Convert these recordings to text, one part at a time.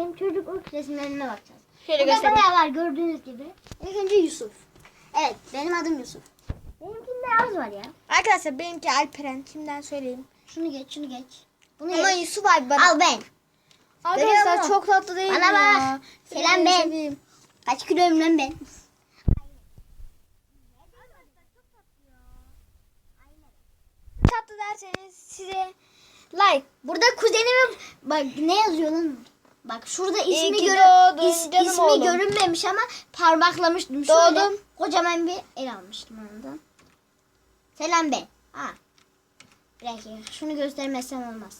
benim çocukluk resimlerime bakacağız. Şöyle Burada göstereyim. bayağı var gördüğünüz gibi. İlk önce Yusuf. Evet benim adım Yusuf. Benimkinde az var ya. Arkadaşlar benimki Alperen. Kimden söyleyeyim? Şunu geç şunu geç. Bunu Ama geç. Yusuf abi bana. Al ben. Arkadaşlar çok tatlı değil Bana mi bak. ya? Selam ben. seveyim. Kaç kiloyum lan ben? Tatlı derseniz size like. Burada kuzenime bak ne yazıyor lan? Bak şurada ismi ki doğdun is- canım ismi oğlum. görünmemiş ama parmaklamıştım. Şöyle kocaman bir el almıştım ondan. Selam ben. Ha. Bir dakika şunu göstermezsem olmaz.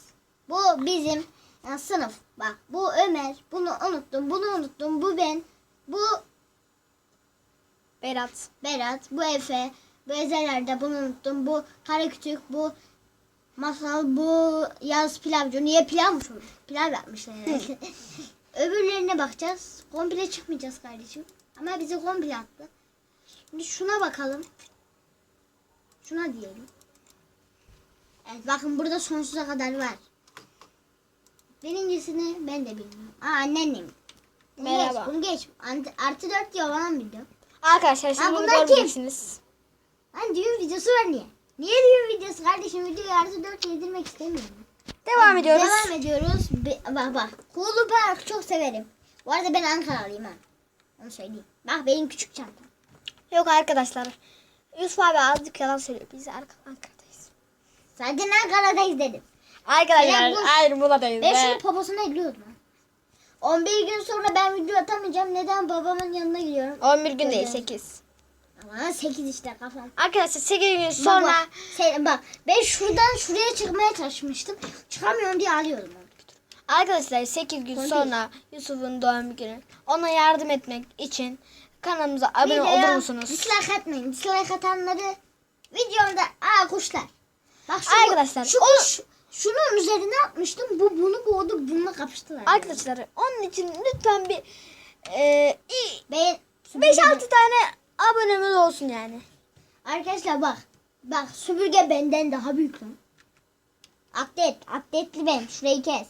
Bu bizim ya, sınıf. Bak bu Ömer. Bunu unuttum. Bunu unuttum. Bu ben. Bu Berat. Berat. Bu Efe. Bu Ezelerde bunu unuttum. Bu Karakütük. Bu Masal. Bu Yaz Pilavcı. Niye pilavmış o? Pilav yapmışlar herhalde. Öbürlerine bakacağız. Komple çıkmayacağız kardeşim. Ama bizi komple attı. Şimdi şuna bakalım. Şuna diyelim. Evet bakın burada sonsuza kadar var. Birincisini ben de bilmiyorum. Aa anneannem. Bunu Merhaba. Geç, bunu geç. Ant- Artı dört diyor bana mı biliyor? Arkadaşlar şimdi Ha, bunu bunlar kim? görmeyeceksiniz. Lan düğün videosu var niye? Niye düğün videosu kardeşim? Videoyu artı dört yedirmek istemiyorum. Devam ediyoruz. Devam ediyoruz. Be- bak bak. Kulu Park çok severim. Bu arada ben Ankaralıyım ha. Onu söyleyeyim. Bak benim küçük çantam. Yok arkadaşlar. Yusuf abi azıcık yalan söylüyor. Biz arka Ankara'dayız. Zaten Ankara'dayız dedim. Arkadaşlar Ya bu- hayır buradayız. Ben be. şunu poposuna ekliyordum ha. 11 gün sonra ben video atamayacağım. Neden? Babamın yanına gidiyorum. 11 gün değil Öyle. 8. Ama 8 işte kafam. Arkadaşlar 8 gün sonra bak, sen, bak ben şuradan şuraya çıkmaya çalışmıştım. Çıkamıyorum diye ağlıyordum. Arkadaşlar 8 gün Son sonra Yusuf'un doğum günü. Ona yardım etmek için kanalımıza abone Videoya olur musunuz? Dislike atmayın. Dislike atanları videomda aa kuşlar. Bak şu, Arkadaşlar, şu kuş şunun üzerine atmıştım. Bu bunu boğdu. Bununla kapıştılar. Arkadaşlar onun için lütfen bir abonemiz olsun yani. Arkadaşlar bak. Bak süpürge benden daha büyük lan. Update. Update'li ben. Şurayı kes.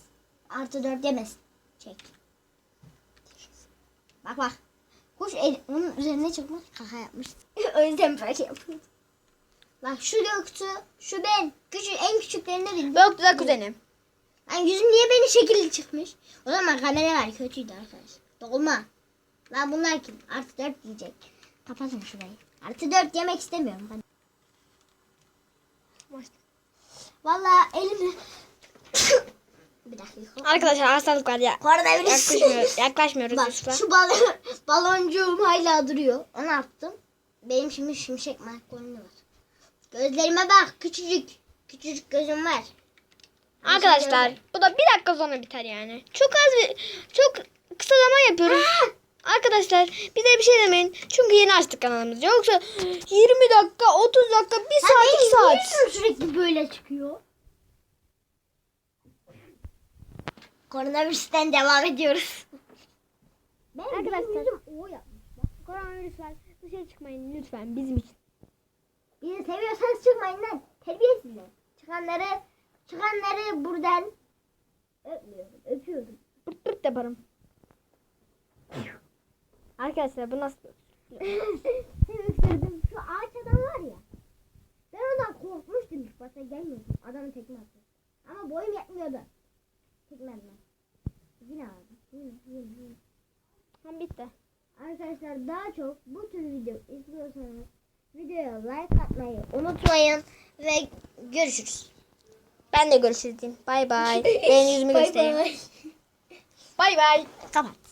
Artı dört yemez. Çek. Bak bak. Kuş el, onun üzerine çıkmış. Kaka yapmış. o yüzden böyle yapıyor. Bak şu Göktuğ. Şu ben. Küçük, en küçüklerine bildim. Yok da kuzenim. Lan yüzüm niye beni şekilli çıkmış? O zaman kamera var kötüydü arkadaş. Dolma. Lan bunlar kim? Artı dört diyecek. Kapatın şurayı. Artı dört yemek istemiyorum ben. Bir dakika. Arkadaşlar hastalık var ya. Koronavirüs. Yaklaşmıyoruz, yaklaşmıyoruz Bak Yusuf'a. şu balon, baloncuğum hala duruyor. Onu attım. Benim şimdi şimşek markolini var. Gözlerime bak. Küçücük. Küçücük gözüm var. Arkadaşlar bu da bir dakika sonra biter yani. Çok az bir, çok kısa zaman yapıyoruz. Arkadaşlar bize bir şey demeyin. Çünkü yeni açtık kanalımızı. Yoksa 20 dakika, 30 dakika, 1 saat, 2 saat. Sürekli böyle çıkıyor? Koronavirüsten devam ediyoruz. Ben Arkadaşlar. yüzüm o yapmış. Koronavirüs var. Dışarı çıkmayın lütfen bizim için. Bizi seviyorsanız çıkmayın lan. Terbiyesizler. Çıkanları, çıkanları buradan öpmüyorum. Öpüyorum. Pırt pırt yaparım. Arkadaşlar bu nasıl? Öksürdüm. Şu ağaç adam var ya. Ben ondan korkmuştum ilk başta gelmiyordum. Adamın tekme attı. Ama boyum yetmiyordu. Tekme atma. Yine aldım. Yine, yine, yine. Tam bitti. Arkadaşlar daha çok bu tür video istiyorsanız videoya like atmayı unutmayın ve görüşürüz. Ben de görüşürüz diyeyim. Bay bay. Ben yüzümü göstereyim. Bay bay. Kapat.